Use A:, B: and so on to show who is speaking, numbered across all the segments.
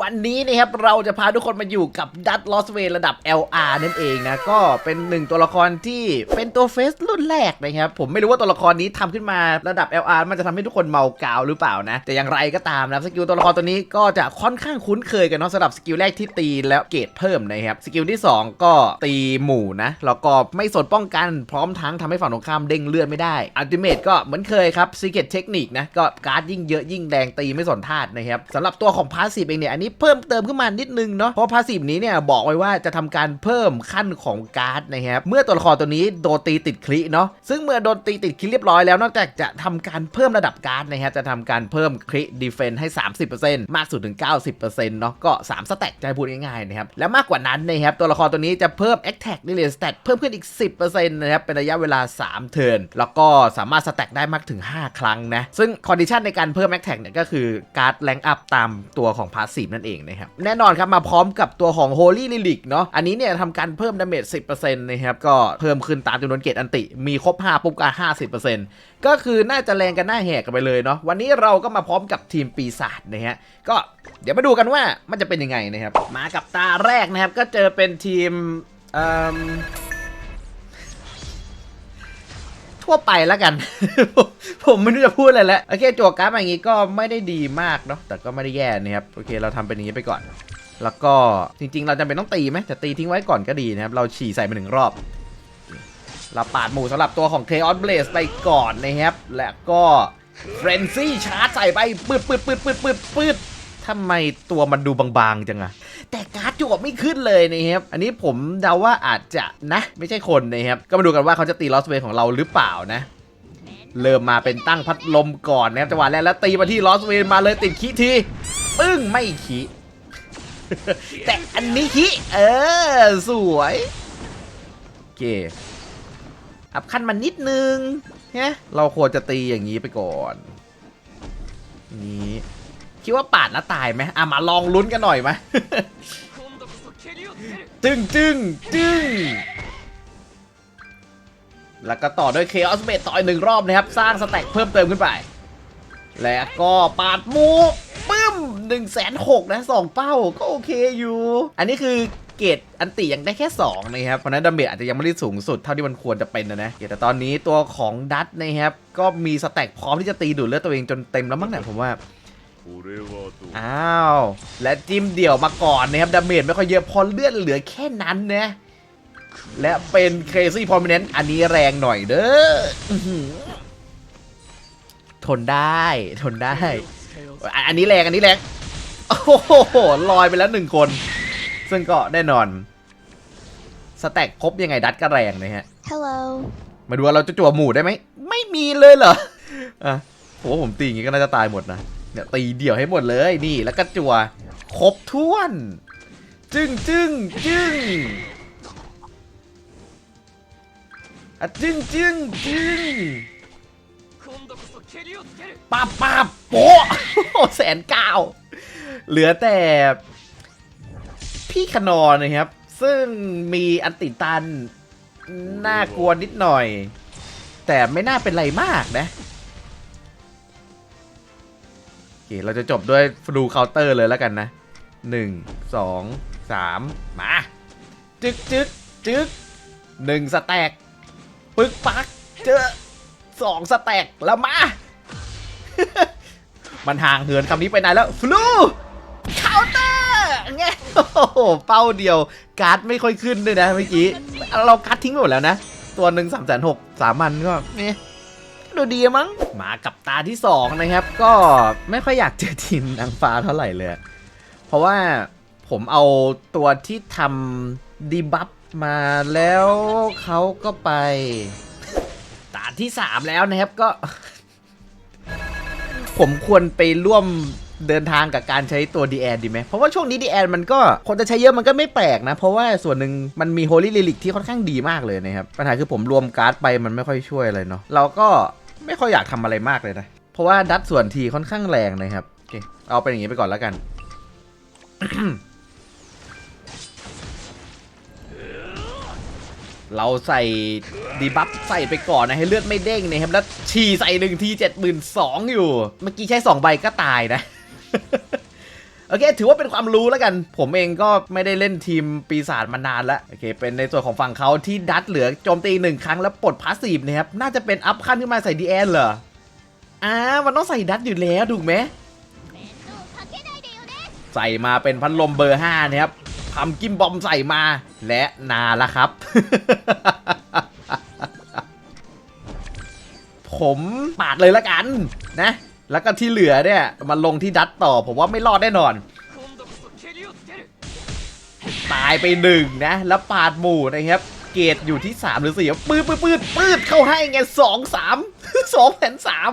A: วันนี้นะครับเราจะพาทุกคนมาอยู่กับดัตลอสเวระดับ LR นั่นเองนะ ก็เป็นหนึ่งตัวละครที่เป็นตัวเฟสรุ่นแรกนะครับ ผมไม่รู้ว่าตัวละครนี้ทำขึ้นมาระดับ LR มันจะทำให้ทุกคนเมากาวหรือเปล่านะ แต่อย่างไรก็ตามนะสกิลตัวละครตัวนี้ก็จะค่อนข้างคุ้นเคยกันเนาะสำหรับสกิลแรกที่ตีแล้วเกรดเพิ่มนะครับสกิลที่ 2 ก็ตีหมู่นะแล้วก็ไม่สนป้องกันพร้อมทั้งทำให้ฝั่งตรงข้ามเด้งเลือดไม่ได้อัลติเมทก็เหมือนเคยครับซีเกตเทคนิคนะก็การ์ดยิ่งเยอะยิ่งแรงตีไม่สนธาตุนะครับสำหรับตัวของพาสซีฟเองเนี่ยนี้เพิ่มเติมขึ้นมานิดนึงเนาะเพราะพาสีฟนี้เนี่ยบอกไว้ว่าจะทำการเพิ่มขั้นของการ์ดนะครับเมื่อตัวละครตัวนี้โดนตีติดคลิเนาะซึ่งเมื่อโดนตีติดคลิเรียบร้อยแล้วนอกจากจะทำการเพิ่มระดับการ์ดนะครับจะทำการเพิ่มคลิดีเฟนให้ 30%มากสุดถึง 90%เนาะก็3สแต็กจะให้พูดง่ายๆนะครับแล้วมากกว่านั้นนะครับตัวละครตัวนี้จะเพิ่ม Attack d e l a y Stat เพิ่มขึ้นอีก 10%นะครับเป็นระยะเวลา 3 เทิร์นแล้วก็สามารถสแต็กได้มากถึง 5 ครั้งนะซึ่งคอนดิชันในการเพิ่ม Attack เนี่ยก็คือการ์ดแรงอัพตามตัวของพาสซีฟนั่นเองนะครับ แน่นอนครับมาพร้อมกับตัวของ Holy Relic เนาะอันนี้เนี่ยทำการเพิ่มดาเมจ 10%นะครับ ก็เพิ่มขึ้นตามจำนวนเกตอันติ มีครบ 5 ปุ๊บก็50%ก็คือน่าจะแรงกันหน้าแหกกันไปเลยเนาะวันนี้เราก็มาพร้อมกับทีมปีศาจนะฮะก็เดี๋ยวมาดูกันว่ามันจะเป็นยังไงนะครับมากับตาแรกนะครับก็เจอเป็นทีมเอิ่ม ทั่วไปแล้วกัน ผมไม่รู้จะพูดอะไรแล้วโอเคจั่วการ์ดอย่างงี้ก็ไม่ได้ดีมากเนาะแต่ก็ไม่ได้แย่นะครับโอเคเราทำเป็นอย่างนี้ไปก่อน แล้วก็จริง ๆ เราจำเป็นต้องตีไหมแต่ตีทิ้งไว้ก่อนก็ดีนะครับเราฉี่ใส่มาหนึ่งรอบเราปาดหมู่สำหรับตัวของ Chaos Blaze ไปก่อนนะครับและก็ Frenzy ชาร์จใส่ไปปืดปืดปืดปืดปืดปืด ทำไมตัวมันดูบางๆจังอะแต่การ์ดจวบไม่ขึ้นเลยนะครับ อันนี้ผมเดาว่าอาจจะนะ ไม่ใช่คนนะครับ ก็มาดูกันว่าเขาจะตี Lost Way ของเราหรือเปล่านะ เริ่มมาเป็นตั้งพัดลมก่อนนะครับจังหวะแรกแล้วตีมาที่ Lost Way มาเลยติดคีทีปึ้งไม่คีแต่อันนี้คีเออ สวยโอเคอัพขั้นมานิดนึงเนี่ยเราควรจะตีอย่างนี้ไปก่อนนี้ คิดว่าปาดแล้วตายไหมอะมาลองลุ้นกันหน่อยไหมจึ้งจึ้งจึ้งแล้วก็ต่อด้วยเคออสเบตต่อยหนึ่งรอบนะครับ สร้างสแต็กเพิ่มเติมขึ้นไป แล้วก็ปาดมูปึ้มหนึ่งแสนหกนะสองเป้าก็โอเคอยู่ อันนี้คือเกตอันติยังได้แค่2นะครับ เพราะนั้นดาเมจอาจจะยังไม่ได้สูงสุดเท่าที่มันควรจะเป็นนะนะแต่ตอนนี้ตัวของดัตนะครับ ก็มีสแต็กพร้อมที่จะตีดูดเลือดตัวเองจนเต็มแล้วมั้งเนี่ยผมว่า อ้าว และจิ้มเดี่ยวมาก่อนนะครับดาเมจไม่ค่อยเยอะพอเลือดเหลือแค่นั้นนะและเป็น Crazy Prominent อันนี้แรงหน่อยเด้ออื้อหือทนได้ทนได้อันอันนี้แรงอันนี้แรง โอ้โหลอยไปแล้วหนึ่งคน ซึ่งก็แน่นอน สแต็กครบยังไงดัดก็แรงนะฮะ
B: Hello.
A: มาดูว่าเราจะจั่วหมู่ได้ไหม ไม่มีเลยเหรอ อะผมว่าผมตีอย่างงี้ก็น่าจะตายหมดนะ เนี่ยตีเดี่ยวให้หมดเลยนี่แล้วก็จั่วครบถ้วน จึ้งจึ้งจึ้งอะจึ้งจึ้งจึ้งป้าบป้าบโป๊ะแสนเก้าเหลือแต่ พี่ขนอนนะครับ ซึ่งมีอันติตัน น่ากลัวนิดหน่อย แต่ไม่น่าเป็นไรมากนะ เคเราจะจบด้วยดูเคาน์เตอร์เลยแล้วกันนะหนึ่งสองสามมาจึ๊กจึ๊กจึ๊กหนึ่งสแต็กปึ๊กปักเจอสองสแต็กแล้วมา มันห่างเหินคำนี้ไปไหนแล้วฟลูเคาน์เตอร์ไงโอ้โหเป้าเดียว การ์ดไม่ค่อยขึ้นด้วยนะเมื่อกี้ เราคัดทิ้งไปหมดแล้วนะ ตัวหนึ่งสามแสนหกสามมันก็เนี่ย ดูดีมั้ง มากับตาที่สองนะครับ ก็ไม่ค่อยอยากเจอทีมนางฟ้าเท่าไหร่เลย เพราะว่าผมเอาตัวที่ทำดีบัฟมาแล้วเขาก็ไป ตาที่สามแล้วนะครับก็ ผมควรไปร่วมเดินทางกับการใช้ตัวดีแอนดีไหม เพราะว่าช่วงนี้ดีแอนมันก็คนจะใช้เยอะมันก็ไม่แปลกนะ เพราะว่าส่วนหนึ่งมันมีโฮลี่ลิลิกที่ค่อนข้างดีมากเลยนะครับ ปัญหาคือผมรวมการ์ดไปมันไม่ค่อยช่วยอะไรเนาะเราก็ ไม่ค่อยอยากทำอะไรมากเลยนะ เพราะว่าดัดส่วนทีค่อนข้างแรงนะครับโอเคเอาเป็นอย่างนี้ไปก่อนแล้วกัน เราใส่ดีบัฟใส่ไปก่อนนะให้เลือดไม่เด้งนะครับแล้วฉี่ใส่หนึ่งทีเจ็ดหมื่นสองอยู่ เมื่อกี้ใช้สองใบก็ตายนะ โอเค ถือว่าเป็นความรู้แล้วกัน ผมเองก็ไม่ได้เล่นทีมปีศาจมานานแล้วโอเค เป็นในส่วนของฝั่งเขาที่ดัดเหลือโจมตีหนึ่งครั้งแล้วปลดพาสซีฟนะครับน่าจะเป็นอัพขั้นขึ้นมาใส่ดีแอนเหรออ่ามันต้องใส่ดัดอยู่แล้วถูกไหมใส่มาเป็นพัดลมเบอร์5นะครับทำกิมบอมใส่มาและนาละครับ ผมปาดเลยละกันนะ แล้วก็ที่เหลือเนี่ยมาลงที่ดัตต่อ ผมว่าไม่รอดแน่นอน ตายไปหนึ่งนะ แล้วปาดหมู่นะครับ เกรดอยู่ที่ 3 หรือ 4 ปืดปืดปืดปืดเข้าให้ไงสองสามสองแผ่นสาม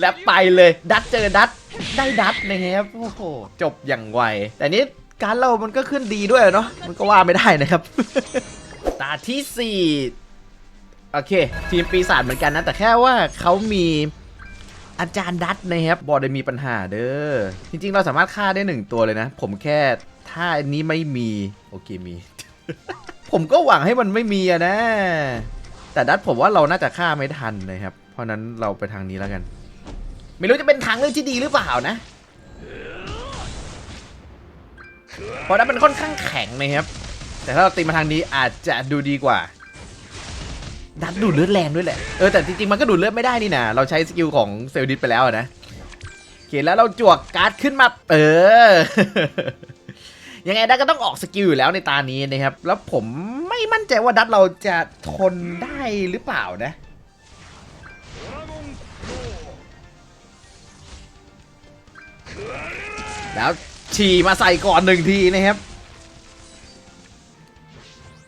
A: และไปเลยดัตเจอดัตได้ดัตนะครับโอ้โหจบอย่างไว แต่นี้การเรามันก็ขึ้นดีด้วยเนาะมันก็ว่าไม่ได้นะครับ ตาที่ 4 โอเค ทีมปีศาจเหมือนกันนะ แต่แค่ว่าเขามี อาจารย์ดัตนะครับบอได้มีปัญหาเด้อจริงๆ เราสามารถฆ่าได้หนึ่งตัวเลยนะ ผมแค่ถ้าอันนี้ไม่มี โอเคมี ผมก็หวังให้มันไม่มีอะนะ แต่ดัตผมว่าเราน่าจะฆ่าไม่ทันนะครับ เพราะนั้นเราไปทางนี้แล้วกัน ไม่รู้จะเป็นทางเลือกที่ดีหรือเปล่านะเพราะนั้นมันค่อนข้างแข็งนะครับแต่ถ้าเราตีมาทางนี้อาจจะดูดีกว่า ดัดดูดเลือดแรงด้วยแหละ เออแต่จริงๆมันก็ดูดเลือดไม่ได้นี่นะเราใช้สกิลของเซลดิสไปแล้วนะโอเคแล้วเราจวกการ์ดขึ้นมา เออ ยังไงดัดก็ต้องออกสกิลอยู่แล้วในตานี้นะครับ แล้วผมไม่มั่นใจว่าดัดเราจะทนได้หรือเปล่านะแล้วฉี่มาใส่ก่อนหนึ่งทีนะครับ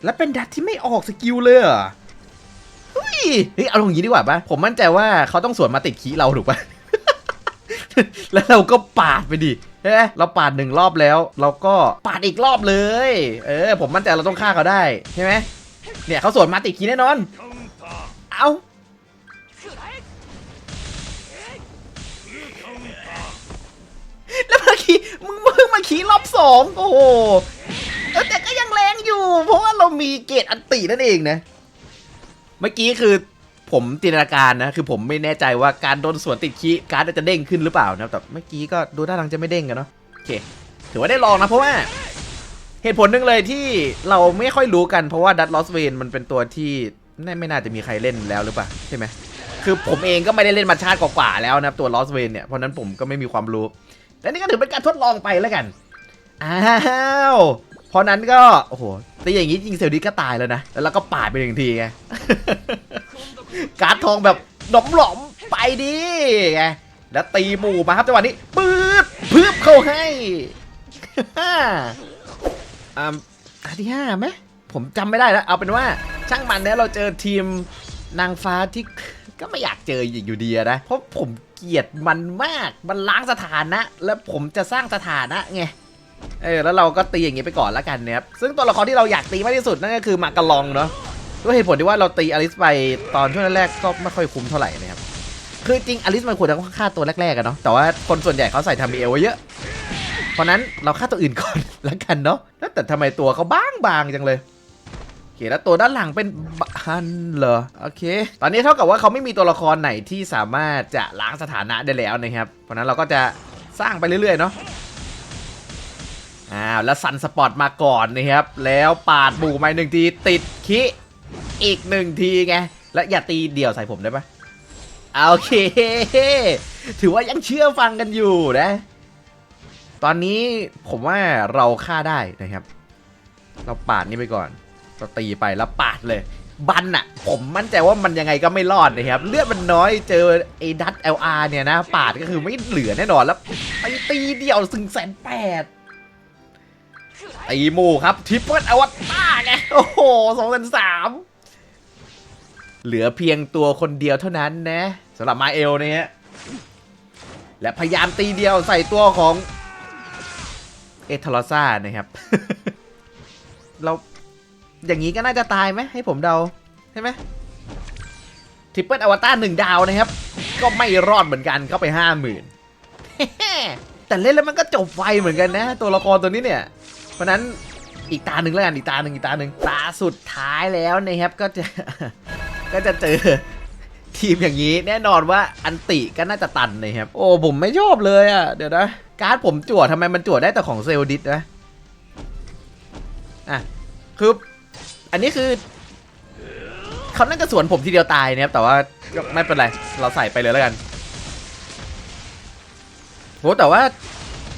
A: แล้วเป็นดัดที่ไม่ออกสกิลเลยเหรอ เฮ้ยเอาอย่างนี้ดีกว่าปะผมมั่นใจว่าเขาต้องสวนมาติดขีเราถูกปะแล้วเราก็ปาดไปดิเฮ้ยเราปาดหนึ่งรอบแล้ว เราก็ปาดอีกรอบเลย เออ ผมมั่นใจเราต้องฆ่าเขาได้ใช่ไหมเนี่ยเขาสวนมาติดขีแน่นอน เอาแล้วมื่อกี้มึงเพิ่งมาขีรอบสองโอ้โหแต่ก็ยังแรงอยู่ เพราะว่าเรามีเกรดอันตินั่นเองนะ เมื่อกี้คือผมจินตนาการนะ คือผมไม่แน่ใจว่าการโดนสวนติดคีการ์ดจะเด้งขึ้นหรือเปล่านะแต่เมื่อกี้ก็ดูท่าทางจะไม่เด้งกันเนาะโอเค ถือว่าได้ลองนะเพราะว่า เหตุผลหนึ่งเลยที่เราไม่ค่อยรู้กันเพราะว่าดัตลอสเวนมันเป็นตัวที่ไม่ไม่น่าจะมีใครเล่นแล้วหรือเปล่าใช่ไหมคือผมเองก็ไม่ได้เล่นมาชาติกว่าๆแล้วนะตัวลอสเวนเนี่ยเพราะนั้นผมก็ไม่มีความรู้แต่นี่ก็ถือเป็นการทดลองไปแล้วกันอ้าว ราะนั้นก็ โอ้โหแต่อย่างนี้ยิงเซลดิสก็ตายแล้วนะ แล้วเราก็ปาดไปหนึ่งทีไง การ์ดทองแบบหนอมหลอมๆไปดิไง แล้วตีหมู่มาครับจังหวะนี้ปื๊ดพืบเข้าให้อ่าอันที่ห้าไหมผมจำไม่ได้แล้ว เอาเป็นว่า ช่างมันเนี่ยเราเจอทีมนางฟ้าที่ก็ไม่อยากเจออีกอยู่ดีนะ เพราะผมเกลียดมันมาก มันล้างสถานะ แล้วผมจะสร้างสถานะไง เออแล้วเราก็ตีอย่างงี้ไปก่อนล้วกันนะครับซึ่งตัวละครที่เราอยากตีมากที่สุดนั่นก็คือมากะลองเนาะด้วยเหตุผลที่ว่าเราตีอลิสไปตอนช่วงแรกก็ไม่ค่อยคุ้มเท่าไหร่นะครับคือจริงอลิสมันควรจะฆ่าตัวแรกๆกันเนาะแต่ว่าคนส่วนใหญ่เขาใส่ทำเอลไว้เยอะ เพราะนั้นเราฆ่าตัวอื่นก่อนล้วกันเนาะแล้วแต่ทำไมตัวเขาบางบางๆจังเลยโอเคแล้วตัวด้านหลังเป็นบันเหรอโอเค ตอนนี้เท่ากับว่าเขาไม่มีตัวละครไหนที่สามารถจะล้างสถานะได้แล้วนะครับเพราะนั้นเราก็จะสร้างไปเรื่อยๆเนาะ อ้าวแล้วซันสปอร์ตมาก่อนนะครับ แล้วปาดบูมาหนึ่งทีติดคิอีกหนึ่งทีไง แล้วอย่าตีเดี่ยวใส่ผมได้ปะโอเค ถือว่ายังเชื่อฟังกันอยู่นะ ตอนนี้ผมว่าเราฆ่าได้นะครับ เราปาดนี่ไปก่อน เราตีไปแล้วปาดเลยบันอะผมมั่นใจว่ามันยังไงก็ไม่รอดนะครับ เลือดมันน้อยเจอไอ้ดัตเอลอาร์เนี่ยนะ ปาดก็คือไม่เหลือแน่นอนแล้วไปตีเดี่ยวสึงแสนแปด ตีหมู่ครับทริปเปิลอวตารไงโอ้โหสองพันสามเหลือเพียงตัวคนเดียวเท่านั้นนะสำหรับมาเอลเนี่ยฮะและพยายามตีเดียวใส่ตัวของเอทลอซ่านะครับ เราอย่างนี้ก็น่าจะตายไหมให้ผมเดา ใช่ไหมทริปเปิลอวตารหนึ่งดาวนะครับ ก็ไม่รอดเหมือนกันเข้าไปห้าหมื่นแต่เล่นแล้วมันก็จบไวเหมือนกันนะ ตัวละครตัวนี้เนี่ย เพราะนั้นอีกตาหนึ่งแล้วกันอีกตาหนึ่งอีกตาหนึ่งตาสุดท้ายแล้วนะครับก็จะก็จะเจอทีมอย่างนี้แน่นอนว่าอันติก็น่าจะตันนะครับโอ้ผมไม่ชอบเลยอะเดี๋ยวนะการ์ดผมจั่วทำไมมันจั่วได้แต่ของเซลลดิสนะอะคืออันนี้คือเขาน่าจะสวนผมทีเดียวตายนะครับแต่ว่าไม่เป็นไรเราใส่ไปเลยแล้วกันโหแต่ว่า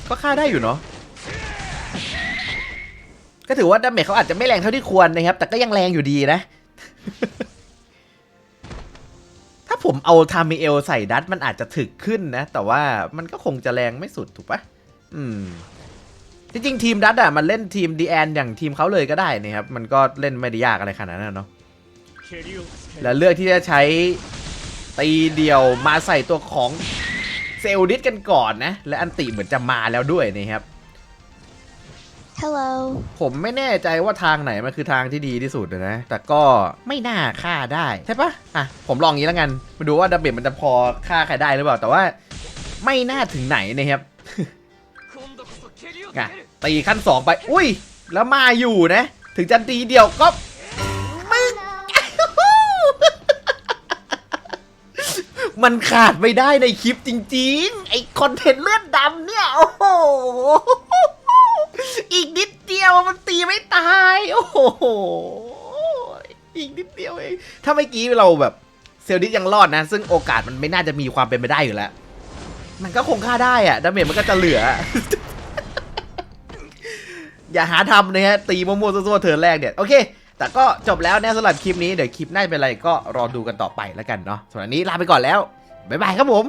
A: ก็ฆ่าได้อยู่เนาะ ก็ถือว่าดาเมจเขาอาจจะไม่แรงเท่าที่ควรนะครับ แต่ก็ยังแรงอยู่ดีนะ ถ้าผมเอาทามิเอลใส่ดัตมันอาจจะถึกขึ้นนะ แต่ว่ามันก็คงจะแรงไม่สุดถูกปะอืม จริงๆ ทีมดัตอะมันเล่นทีมดีแอนอย่างทีมเขาเลยก็ได้นะครับ มันก็เล่นไม่ได้ยากอะไรขนาดนั้นเนาะแล้วเลือกที่จะใช้ตีเดียวมาใส่ตัวของเซลดิสกันก่อนนะ และอันติเหมือนจะมาแล้วด้วยนะครับ
B: Hello
A: ผมไม่แน่ใจว่าทางไหนมันคือทางที่ดีที่สุดนะ แต่ก็ไม่น่าฆ่าได้ ใช่ปะอะ ผมลองงี้แล้วกันมาดูว่าดาเมจมันจะพอฆ่าใครได้หรือเปล่า แต่ว่าไม่น่าถึงไหนนะครับอะตีขั้นสองไป อุ้ย แล้วมาอยู่นะ ถึงจะตีเดียวก็มึงมันขาดไม่ได้ในคลิปจริง ๆ ไอคอนเทนต์เลือดดำเนี่ย โอ้โห อีกนิดเดียวมันตีไม่ตาย โอ้โห อีกนิดเดียวเอง ถ้าเมื่อกี้เราแบบเซลดิสยังรอดนะ ซึ่งโอกาสมันไม่น่าจะมีความเป็นไปได้อยู่แล้ว มันก็คงฆ่าได้อะดาเมจมันก็จะเหลือ อย่าหาทำนะฮะ ตีมั่วๆซั่วๆเทิร์นแรกเนี่ย โอเค แต่ก็จบแล้วนะสำหรับคลิปนี้ เดี๋ยวคลิปหน้าเป็นอะไรก็รอดูกันต่อไปแล้วกันเนาะสำหรับวันนี้ลาไปก่อนแล้ว บ๊ายบายครับผม